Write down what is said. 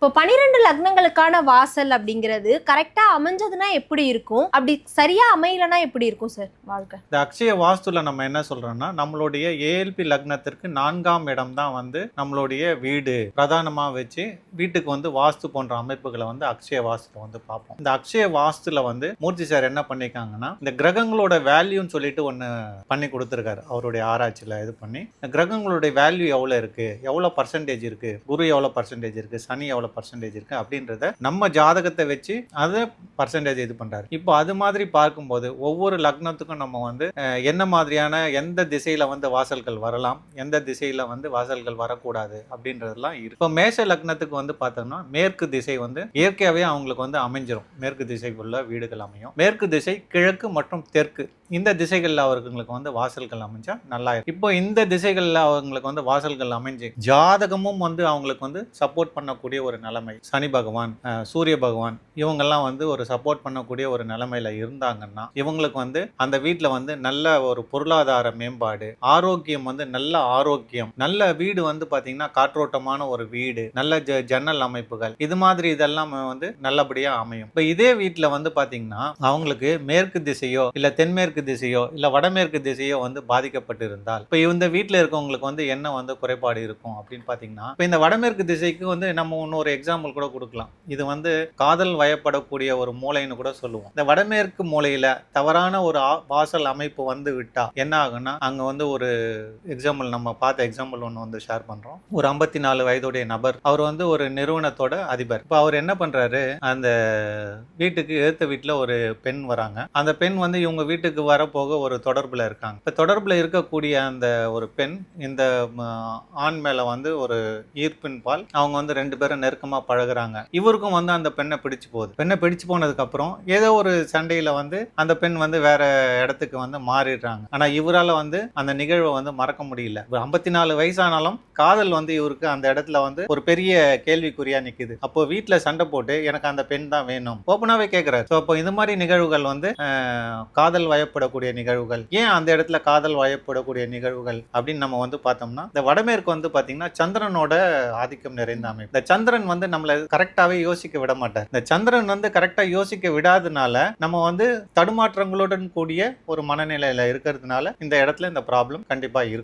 இப்போ பனிரெண்டு லக்னங்களுக்கான வாசல் அப்படிங்கிறது கரெக்டா அமைஞ்சதுன்னா எப்படி இருக்கும்? அப்படி சரியா அமையலனா எப்படி இருக்கும் சார் வாழ்க்கை? இந்த அக்ஷய வாஸ்துல நம்ம என்ன சொல்றோம்னா நம்மளுடைய ஏஎல்பி லக்னத்திற்கு நான்காம் இடம் தான் வந்து நம்மளுடைய வீடு. பிரதானமா வச்சு வீட்டுக்கு வந்து வாஸ்து போன்ற அமைப்புகளை வந்து அக்ஷய வாஸ்துல வந்து பார்ப்போம். இந்த அக்ஷய வாஸ்துல வந்து மூர்த்தி சார் என்ன பண்ணிருக்காங்கன்னா இந்த கிரகங்களோட வேல்யூன்னு சொல்லிட்டு ஒன்று பண்ணி கொடுத்துருக்காரு. அவருடைய ஆராய்ச்சியில் இது பண்ணி கிரகங்களுடைய வேல்யூ எவ்வளோ இருக்கு? எவ்வளோ பர்சன்டேஜ் இருக்கு? குரு எவ்வளோ பர்சன்டேஜ் இருக்கு? சனி எவ்வளோ பர்சன்டேஜ் இருக்கு அப்படின்றத நம்ம ஜாதகத்தை வச்சு அதை பர்சன்டேஜ் இது பண்ணுறாரு இப்போ அது மாதிரி பார்க்கும்போது ஒவ்வொரு லக்னத்துக்கும் நம்ம வந்து என்ன மாதிரியான எந்த திசையில் வந்து வாசல்கள் வரலாம் எந்த திசையில் வந்து வாசல்கள் வரக்கூடாது அப்படின்றதெல்லாம் இருக்கு இப்போ மேஷ லக்னத்துக்கு வந்து பார்த்தோம்னா மேற்கு திசை வந்து இயற்கையாகவே அவங்களுக்கு வந்து அமைஞ்சிரும். மேற்கு திசைக்குள்ள வீடுகள் அமையும். மேற்கு திசை கிழக்கு மற்றும் தெற்கு இந்த திசைகளில் அவர்களுக்கு வந்து வாசல்கள் அமைஞ்சா நல்லா இருக்கும். இப்போ இந்த திசைகளில் அவங்களுக்கு வந்து வாசல்கள் அமைஞ்சு ஜாதகமும் வந்து அவங்களுக்கு வந்து சப்போர்ட் பண்ணக்கூடிய ஒரு நிலைமை. சனி பகவான் சூரிய பகவான் இவங்கெல்லாம் வந்து ஒரு சப்போர்ட் பண்ணக்கூடிய ஒரு நிலைமையில இருந்தாங்கன்னா இவங்களுக்கு வந்து அந்த வீட்டில் வந்து நல்ல ஒரு பொருளாதார மேம்பாடு ஆரோக்கியம் வந்து நல்ல ஆரோக்கியம் நல்ல வீடு வந்து பார்த்தீங்கன்னா காற்றோட்டமான ஒரு வீடு நல்ல ஜ ஜன்னல் அமைப்புகள் இது மாதிரி இதெல்லாம் வந்து நல்லபடியாக அமையும். இப்போ இதே வீட்டில் வந்து பார்த்தீங்கன்னா அவங்களுக்கு மேற்கு திசையோ இல்லை தென்மேற்கு திசையோ இல்லை வடமேற்கு திசையோ வந்து பாதிக்கப்பட்டிருந்தால் இப்போ இந்த வீட்டில் இருக்கவங்களுக்கு வந்து என்ன வந்து குறைபாடு இருக்கும் அப்படின்னு பார்த்தீங்கன்னா இப்போ இந்த வடமேற்கு திசைக்கு வந்து நம்ம இன்னொரு எக்ஸாம்பிள் கூட கொடுக்கலாம். இது வந்து காதல் வயப்படக்கூடிய ஒரு மூலைன்னு கூட சொல்லுவோம். இந்த வடமேற்கு மூலையில் தவறான ஒரு வாசல் அமைப்பு வந்து விட்டா என்ன ஆகும்னா அங்கே வந்து ஒரு எக்ஸாம்பிள் நம்ம பார்த்த எக்ஸாம்பிள் ஒன்று வந்து ஷேர் பண்ணுறோம் ஒரு ஐம்பத்தி நாலு வயதுடைய நபர் அவர் வந்து ஒரு நிறுவனத்தோட அதிபர். இப்போ அவர் என்ன பண்ணுறாரு அந்த வீட்டுக்கு எடுத்த வீட்டில் ஒரு பெண் வராங்க. அந்த பெண் வந்து இவங்க வீட்டுக்கு வரப்போக ஒரு தொடர்பில் இருக்காங்க. இப்போ தொடர்பில் இருக்கக்கூடிய அந்த ஒரு பெண் இந்த ஆண் மேலே வந்து ஒரு ஈர்ப்பின் பால் அவங்க வந்து ரெண்டு பேரும் நெருக்கமாக பழகுறாங்க. இவருக்கும் வந்து அந்த பெண்ணை பிடிச்சு போகுது. பெண்ணை பிடிச்சு போனதுக்கப்புறம் ஏதோ ஒரு சண்டையில் வந்து அந்த பெண் வந்து வேற இடத்துக்கு வந்து மாறிடுறாங்க. ஆனால் இவரால் வந்து அந்த நிகழ்வை வந்து மறக்க முடியல. ஐம்பத்தி நாலு வயசானாலும் காதல் வந்து இவருக்கு அந்த இடத்துல வந்து ஒரு பெரிய கேள்விக்குறியா நிற்குது. அப்போ வீட்டில் சண்டை போட்டு எனக்கு அந்த பெண் தான் வேணும். ஓப்பனாகவே கேட்குறாரு. ஸோ அப்போ இந்த மாதிரி நிகழ்வுகள் வந்து காதல் வயப்பட வயப்படக்கூடிய நிகழ்வுகள் ஏன் அந்த இடத்துல காதல் வயப்படக்கூடிய நிகழ்வுகள் அப்படின்னு நம்ம வந்து பார்த்தோம்னா இந்த வடமேற்கு வந்து பார்த்தீங்கன்னா சந்திரனோட ஆதிக்கம் நிறைந்த அமைப்பு. இந்த சந்திரன் வந்து நம்மள கரெக்டாவே யோசிக்க விட மாட்டார். இந்த சந்திரன் வந்து கரெக்டா யோசிக்க விடாதனால நம்ம வந்து தடுமாற்றங்களுடன் கூடிய ஒரு மனநிலையில இருக்கிறதுனால இந்த இடத்துல இந்த ப்ராப்ளம் கண்டிப்பா இருக்கும்.